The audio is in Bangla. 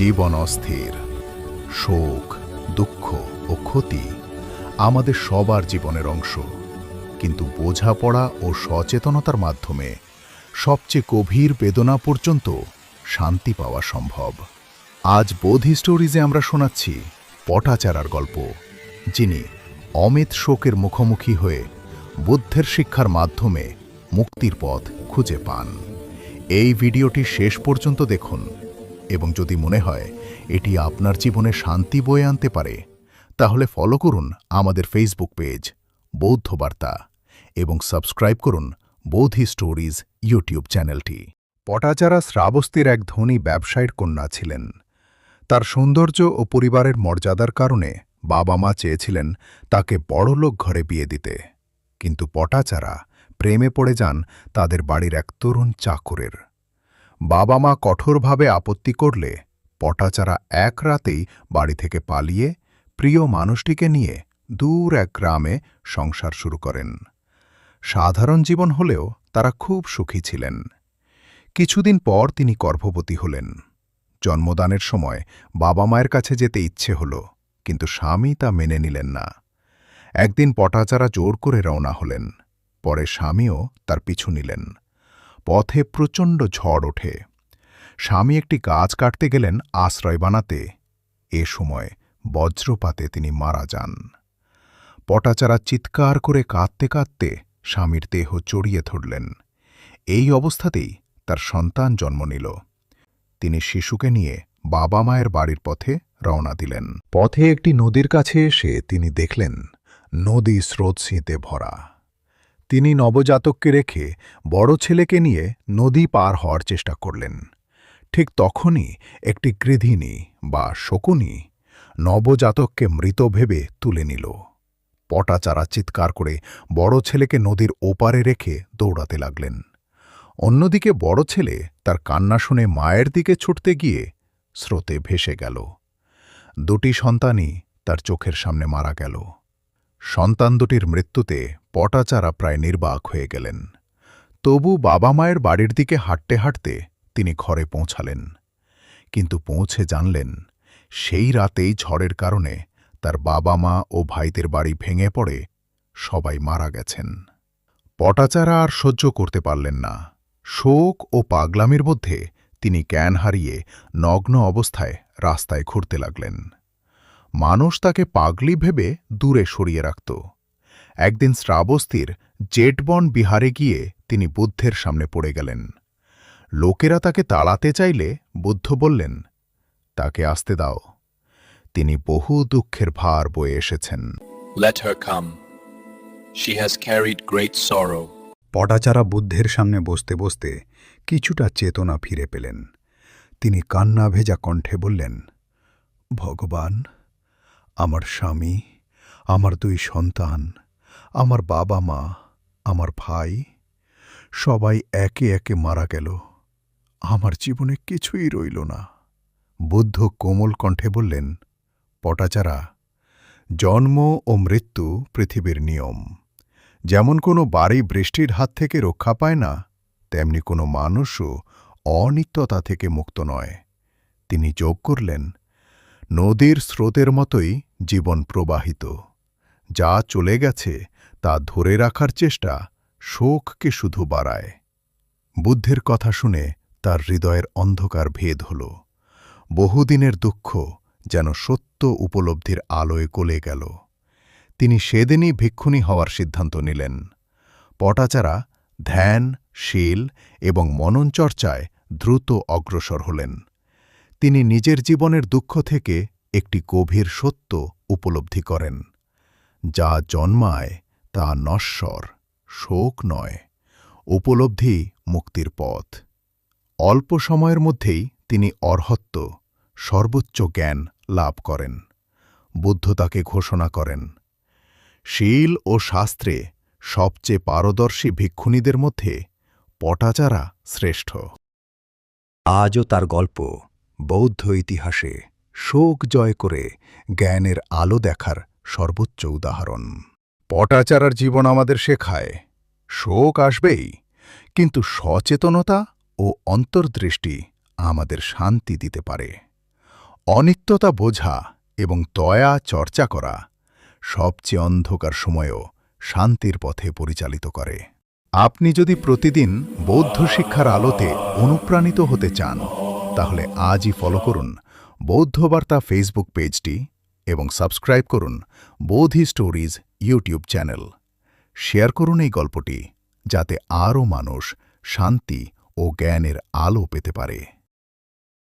জীবন অস্থির। শোক, দুঃখ ও ক্ষতি আমাদের সবার জীবনের অংশ। কিন্তু বোঝাপড়া ও সচেতনতার মাধ্যমে সবচেয়ে গভীর বেদনা পর্যন্ত শান্তি পাওয়া সম্ভব। আজ বোধি স্টোরিজে আমরা শোনাচ্ছি পটাচারার গল্প, যিনি অমিত শোকের মুখোমুখি হয়ে বুদ্ধের শিক্ষার মাধ্যমে মুক্তির পথ খুঁজে পান। এই ভিডিওটি শেষ পর্যন্ত দেখুন। এবং যদি মনে হয় এটি আপনার জীবনে শান্তি বয়ে আনতে পারে, তাহলে ফলো করুন আমাদের ফেসবুক পেজ বৌদ্ধ বার্তা, এবং সাবস্ক্রাইব করুন বৌদ্ধি স্টোরিজ ইউটিউব চ্যানেলটি পটাচারা শ্রাবস্তীর এক ধনী ব্যবসায়ীর কন্যা ছিলেন। তার সৌন্দর্য ও পরিবারের মর্যাদার কারণে বাবা মা চেয়েছিলেন তাকে বড়লোক ঘরে বিয়ে দিতে। কিন্তু পটাচারা প্রেমে পড়ে যান তাদের বাড়ির এক তরুণ চাকরের। বাবা মা কঠোরভাবে আপত্তি করলে পটাচারা এক রাতেই বাড়ি থেকে পালিয়ে প্রিয় মানুষটিকে নিয়ে দূর এক গ্রামে সংসার শুরু করেন। সাধারণ জীবন হলেও তারা খুব সুখী ছিলেন। কিছুদিন পর তিনি গর্ভবতী হলেন। জন্মদানের সময় বাবা মায়ের কাছে যেতে ইচ্ছে হল, কিন্তু স্বামী তা মেনে নিলেন না। একদিন পটাচারা জোর করে রওনা হলেন, পরে স্বামীও তার পিছু নিলেন। পথে প্রচণ্ড ঝড় ওঠে। স্বামী একটি গাছ কাটতে গেলেন আশ্রয় বানাতে। এ সময় বজ্রপাতে তিনি মারা যান। পটাচারা চিৎকার করে কাঁদতে কাঁদতে স্বামীর দেহ জড়িয়ে ধরলেন। এই অবস্থাতেই তার সন্তান জন্ম নিল। তিনি শিশুকে নিয়ে বাবা মায়ের বাড়ির পথে রওনা দিলেন। পথে একটি নদীর কাছে এসে তিনি দেখলেন, নদী স্রোতসিঁতে ভরা। তিনি নবজাতককে রেখে বড় ছেলেকে নিয়ে নদী পার হওয়ার চেষ্টা করলেন। ঠিক তখনই একটি গৃধিনী বা শকুনি নবজাতককে মৃত ভেবে তুলে নিল। পটাচারা চিৎকার করে বড় ছেলেকে নদীর ওপারে রেখে দৌড়াতে লাগলেন। অন্যদিকে বড় ছেলে তার কান্না শুনে মায়ের দিকে ছুটতে গিয়ে স্রোতে ভেসে গেল। দুটি সন্তানই তার চোখের সামনে মারা গেল। সন্তান দুটির মৃত্যুতে পটাচারা প্রায় নির্বাক হয়ে গেলেন। তবু বাবা মায়ের বাড়ির দিকে হাঁটতে হাঁটতে তিনি ঘরে পৌঁছালেন। কিন্তু পৌঁছে জানলেন, সেই রাতেই ঝড়ের কারণে তার বাবা মা ও ভাইদের বাড়ি ভেঙে পড়ে, সবাই মারা গেছেন। পটাচারা আর সহ্য করতে পারলেন না। শোক ও পাগলামির মধ্যে তিনি জ্ঞান হারিয়ে নগ্ন অবস্থায় রাস্তায় ঘুরতে লাগলেন। মানুষ তাকে পাগলি ভেবে দূরে সরিয়ে রাখত। একদিন শ্রাবস্তির জেটবন বিহারে গিয়ে তিনি বুদ্ধের সামনে পড়ে গেলেন। লোকেরা তাকে তাড়াতে চাইলে বুদ্ধ বললেন তাকে আসতে দাও। তিনি বহু দুঃখের ভার বয়ে এসেছেন. পটাচারা বুদ্ধের সামনে বসতে বসতে কিছুটা চেতনা ফিরে পেলেন। তিনি কান্না ভেজা কণ্ঠে বললেন ভগবান আমার স্বামী, আমার দুই সন্তান, আমার বাবা মা, আমার ভাই, সবাই একে একে মারা গেল। আমার জীবনে কিছুই রইল না। বুদ্ধ কোমল কণ্ঠে বললেন, পটাচারা, জন্ম ও মৃত্যু পৃথিবীর নিয়ম। যেমন কোনো বাড়ি বৃষ্টির হাত থেকে রক্ষা পায় না, তেমনি কোনো মানুষও অনিত্যতা থেকে মুক্ত নয়। তিনি যোগ করলেন, নদীর স্রোতের মতোই জীবন প্রবাহিত। যা চলে গেছে, তা ধরে রাখার চেষ্টা শোককে শুধু বাড়ায়। বুদ্ধের কথা শুনে তার হৃদয়ের অন্ধকার ভেদ হল। বহুদিনের দুঃখ যেন সত্য উপলব্ধির আলোয় গলে গেল। তিনি সেদিনই ভিক্ষুণী হওয়ার সিদ্ধান্ত নিলেন। পটাচারা, ধ্যান, শীল এবং মননচর্চায় দ্রুত অগ্রসর হলেন। তিনি নিজের জীবনের দুঃখ থেকে একটি গভীর সত্য উপলব্ধি করেন, যা জন্মায় তা নশ্বর, শোক নয়, উপলব্ধি মুক্তির পথ। অল্প সময়ের মধ্যেই তিনি অর্হত্ব, সর্বোচ্চ জ্ঞান লাভ করেন, বুদ্ধ তাকে ঘোষণা করেন। শীল ও শাস্ত্রে সবচেয়ে পারদর্শী ভিক্ষুণীদের মধ্যে পটাচারা শ্রেষ্ঠ। আজও তার গল্প বৌদ্ধ ইতিহাসে শোক জয় করে জ্ঞানের আলো দেখার সর্বোচ্চ উদাহরণ। পটাচারার জীবন আমাদের শেখায়, শোক আসবেই, কিন্তু সচেতনতা ও অন্তর্দৃষ্টি আমাদের শান্তি দিতে পারে। অনিত্যতা বোঝা এবং দয়া চর্চা করা সবচেয়ে অন্ধকার সময়েও শান্তির পথে পরিচালিত করে। আপনি যদি প্রতিদিন বৌদ্ধ শিক্ষার আলোতে অনুপ্রাণিত হতে চান, তাহলে আজই ফলো করুন বৌদ্ধ বার্তা ফেসবুক পেজটি এবং সাবস্ক্রাইব করুন Bodhi stories YouTube channel. Share করুন এই গল্পটি যাতে আরও মানুষ শান্তি ও জ্ঞানের আলো পেতে পারে।